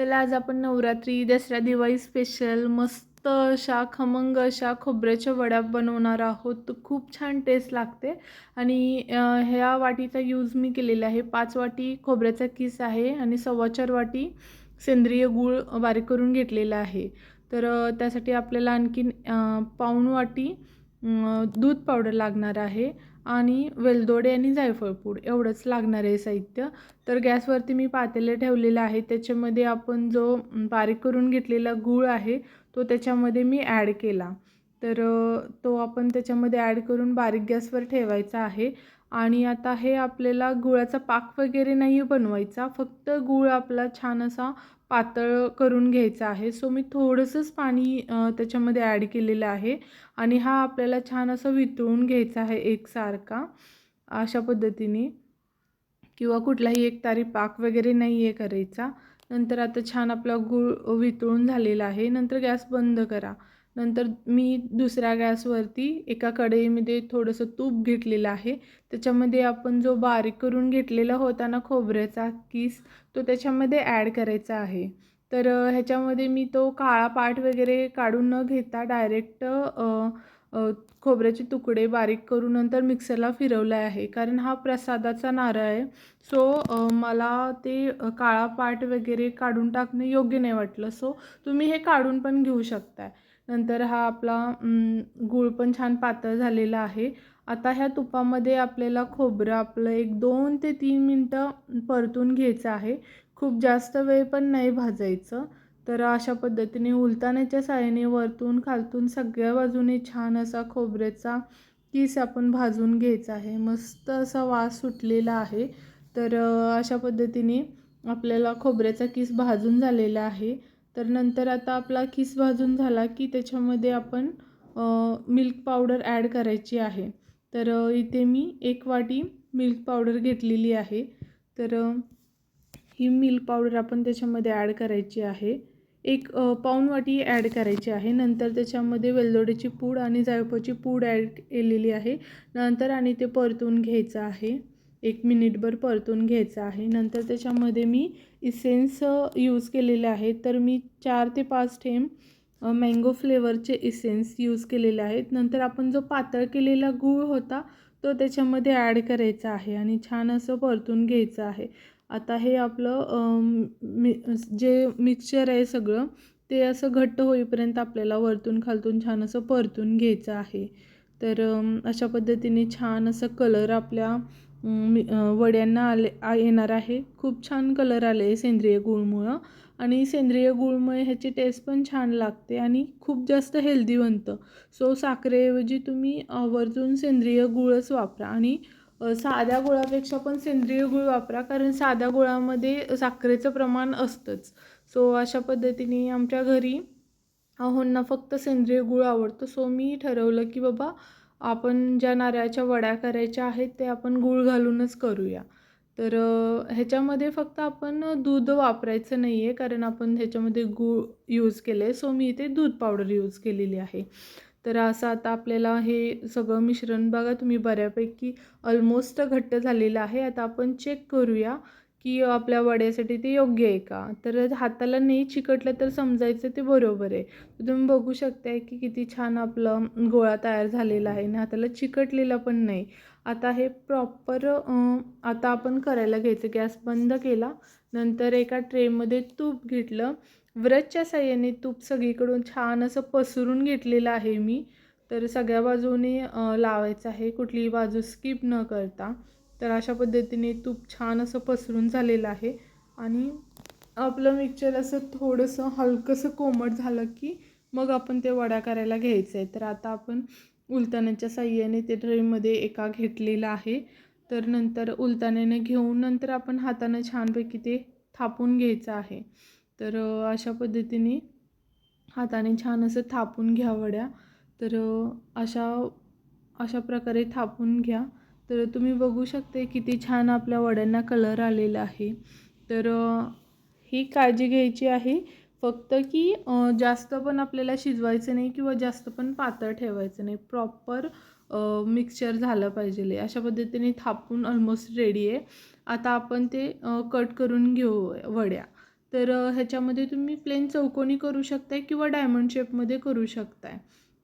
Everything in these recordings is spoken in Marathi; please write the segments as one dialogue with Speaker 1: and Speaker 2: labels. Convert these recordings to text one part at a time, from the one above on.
Speaker 1: त्याला आज आपण नवरात्री दसरा दिवाळी स्पेशल मस्त अशा खमंग अशा खोबऱ्याच्या वड्या बनवणार आहोत. खूप छान टेस्ट लागते. आणि ह्या वाटीचा यूज मी केलेला आहे. पाच वाटी खोबऱ्याचा किस आहे आणि सव्वा चार वाटी सेंद्रिय गूळ बारीक करून घेतलेला आहे. तर त्यासाठी आपल्याला आणखीन पाऊण वाटी दूध पावडर लागणार आहे. आणि वेलदोडे आणि जायफळपूड एवढंच लागणार आहे साहित्य. तर गॅसवरती मी पातेले ठेवलेलं आहे त्याच्यामध्ये आपण जो बारीक करून घेतलेला गूळ आहे तो त्याच्यामध्ये मी ॲड केला. तर तो आपण त्याच्यामध्ये ॲड करून बारीक गॅसवर ठेवायचा आहे. आणि आता हे आपल्याला गुळाचा पाक वगैरे नाही बनवायचा. फक्त गूळ आपला छान असा पातळ करून घ्यायचा आहे. सो मी थोडंसंच पाणी त्याच्यामध्ये ॲड केलेलं आहे आणि हा आपल्याला छान असं वितळून घ्यायचा आहे एकसारखा अशा पद्धतीने. किंवा कुठलाही एक तारी पाक वगैरे नाही आहे करायचा. नंतर आता छान आपला गूळ वितळून झालेला आहे. नंतर गॅस बंद करा. नंतर मी दुसऱ्या गॅसवरती एका कढईमध्ये थोडंसं तूप घेतलेलं आहे. त्याच्यामध्ये आपण जो बारीक करून घेतलेला होता ना खोबऱ्याचा किस तो त्याच्यामध्ये ॲड करायचा आहे. तर ह्याच्यामध्ये मी तो काळा पाट वगैरे काढून न घेता डायरेक्ट खोबऱ्याचे तुकडे बारीक करून नंतर मिक्सरला फिरवला आहे. कारण हा प्रसादाचा नारळ आहे. सो मला ते काळा पाट वगैरे काढून टाकणं योग्य नाही वाटलं. सो तुम्ही हे काढून पण घेऊ शकताय. नंतर हा आपला गूळ पण छान पातळ झालेला आहे. आता ह्या तुपामध्ये आपल्याला खोबरं आपलं एक दोन ते तीन मिनटं परतून घ्यायचं आहे. खूप जास्त वेळ पण नाही भाजायचं. तर अशा पद्धतीने उलताण्याच्या साहाय्याने वरतून खालतून सगळ्या बाजूने छान असा खोबऱ्याचा किस आपण भाजून घ्यायचा आहे. मस्त असा वास सुटलेला आहे. तर अशा पद्धतीने आपल्याला खोबऱ्याचा किस भाजून झालेला आहे. तर नंतर आता आपला किस भाजून झाला की त्याच्यामध्ये आपण मिल्क पावडर ॲड करायची आहे. तर इथे मी एक वाटी मिल्क पावडर घेतलेली आहे. तर ही मिल्क पावडर आपण त्याच्यामध्ये ॲड करायची आहे. एक अ, पाऊण वाटी ॲड करायची आहे. नंतर त्याच्यामध्ये वेलदोड्याची पूड आणि जायफळची पूड ॲड केलेली आहे. नंतर आणि ते परतून घ्यायचं आहे. एक मिनिटभर परतून घ्यायचं आहे. नंतर त्याच्यामध्ये मी इसेन्स यूज केलेले आहे तर मी चार ते पाच थेंब मँगो फ्लेवरचे इसेन्स यूज केलेले आहेत. नंतर आपण जो पातळ केलेला गूळ होता तो त्याच्यामध्ये ॲड करायचा आहे आणि छान असं परतून घ्यायचं आहे. आता हे आपलं मि जे मिक्सचर आहे सगळं ते असं घट्ट होईपर्यंत आपल्याला वरतून खालतून छान असं परतून घ्यायचं आहे. तर अशा पद्धतीने छान असं कलर आपल्या मी वड्यांना आले आ येणार आहे. खूप छान कलर आले आहे सेंद्रिय गुळमुळं. आणि सेंद्रिय गुळमुळे ह्याची टेस्ट पण छान लागते आणि खूप जास्त हेल्दी बनतं. सो साखरेऐवजी तुम्ही आवर्जून सेंद्रिय गुळच वापरा आणि साध्या गुळापेक्षा पण सेंद्रिय गुळ वापरा. कारण साध्या गुळामध्ये साखरेचं प्रमाण असतंच. सो अशा पद्धतीने आमच्या घरी अहोंना फक्त सेंद्रिय गुळ आवडतो. सो मी ठरवलं की बाबा आपण ज्या नारळाच्या वड्या करायच्या आहेत ते आपण गूळ घालूनच करूया. तर ह्याच्यामध्ये फक्त आपण दूध वापरायचं नाही आहे कारण आपण ह्याच्यामध्ये गूळ यूज केलं आहे सो मी इथे दूध पावडर यूज केलेली आहे. तर असं आता आपल्याला हे सगळं मिश्रण बघा तुम्ही बऱ्यापैकी ऑलमोस्ट घट्ट झालेलं आहे. आता आपण चेक करूया. की आपल्या वड्यासाठी ते योग्य आहे का? तर हाताला नाही चिकटलं तर समजायचं ते बरोबर आहे. तर तुम्ही बघू शकताय की किती छान आपलं गोळा तयार झालेला आहे आणि हाताला चिकटलेला पण नाही. आता हे प्रॉपर आता आपण करायला घ्यायचं. गॅस बंद केला. नंतर एका ट्रेमध्ये तूप घेतलं. व्रतच्या साह्याने तूप सगळीकडून छान असं पसरून घेतलेलं आहे मी. तर सगळ्या बाजूने लावायचं आहे. कुठलीही बाजू स्किप न करता. तर अशा पद्धतीने तूप छान असं पसरून झालेलं आहे. आणि आपलं मिक्सचर असं थोडंसं हलकंसं कोमट झालं की मग आपण ते वड्या करायला घ्यायचं आहे. तर आता आपण उलताण्याच्या साह्याने ते ट्रेमध्ये एका घेतलेलं आहे. तर नंतर उलताण्याने घेऊन नंतर आपण हातानं छानपैकी ते थापून घ्यायचं आहे. तर अशा पद्धतीने हाताने छान असं थापून घ्या वड्या. तर अशा अशा प्रकारे थापून घ्या. तर तुम्ही बघू शकते किती छान आपल्या वड्यांना कलर आलेला आहे. तर ही काळजी घ्यायची आहे. फक्त की जास्त पण आपल्याला शिजवायचं नाही किंवा जास्त पण पातळ ठेवायचं नाही. प्रॉपर मिक्सचर झालं पाहिजे. अशा पद्धतीने थापून ऑलमोस्ट रेडी आहे. आता आपण ते कट करून घेऊ वड्या. तर ह्याच्यामध्ये तुम्ही प्लेन चौकोनी करू शकताय किंवा डायमंड शेपमध्ये करू शकताय.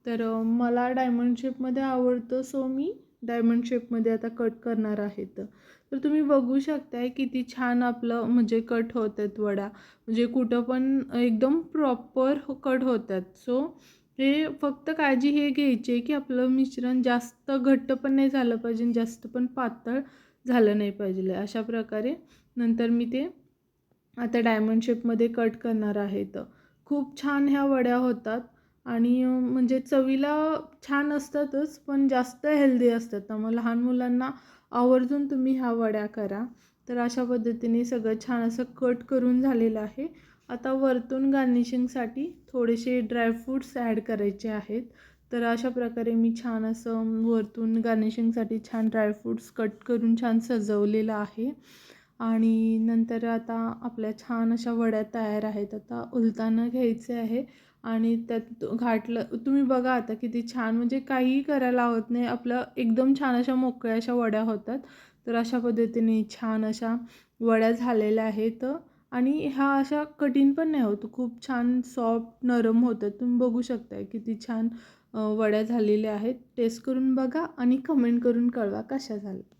Speaker 1: तर मला डायमंड शेपमध्ये आवडतं सो मी डायमंड शेपमध्ये आता कट करणार आहेत. तर तुम्ही बघू शकताय किती छान आपलं म्हणजे कट होत आहेत वड्या म्हणजे कुठं पण एकदम प्रॉपर कट होतात. सो हे फक्त काळजी हे घ्यायची आहे की आपलं मिश्रण जास्त घट्ट पण नाही झालं पाहिजे जास्त पण पातळ झालं नाही पाहिजे. अशा प्रकारे नंतर मी ते आता डायमंड शेपमध्ये कट करणार आहे. तर खूप छान ह्या वड्या होतात. आणि म्हणजे चवीला छान असतातच पण जास्त हेल्दी असतात. त्यामुळे लहान मुलांना आवर्जून तुम्ही ह्या वड्या करा. तर अशा पद्धतीने सगळं छान असं कट करून झालेलं आहे. आता वरतून गार्निशिंगसाठी थोडेसे ड्रायफ्रूट्स ॲड करायचे आहेत. तर अशा प्रकारे मी छान असं वरतून गार्निशिंगसाठी छान ड्रायफ्रूट्स कट करून छान सजवलेलं आहे. आणि नंतर आता आपल्या छान अशा वड्या तयार आहेत. आता उलताना घ्यायचे आहे आणि त्यात घाटलं तुम्ही बघा आता किती छान म्हणजे काहीही करायला होत नाही. आपलं एकदम छान अशा मोकळ्या अशा वड्या होतात. तर अशा पद्धतीने छान अशा वड्या झालेल्या आहेत. आणि ह्या अशा कठीण पण नाही होत. खूप छान सॉफ्ट नरम होतात. तुम्ही बघू शकताय किती छान वड्या झालेल्या आहेत. टेस्ट करून बघा आणि कमेंट करून कळवा कशा झाल्या.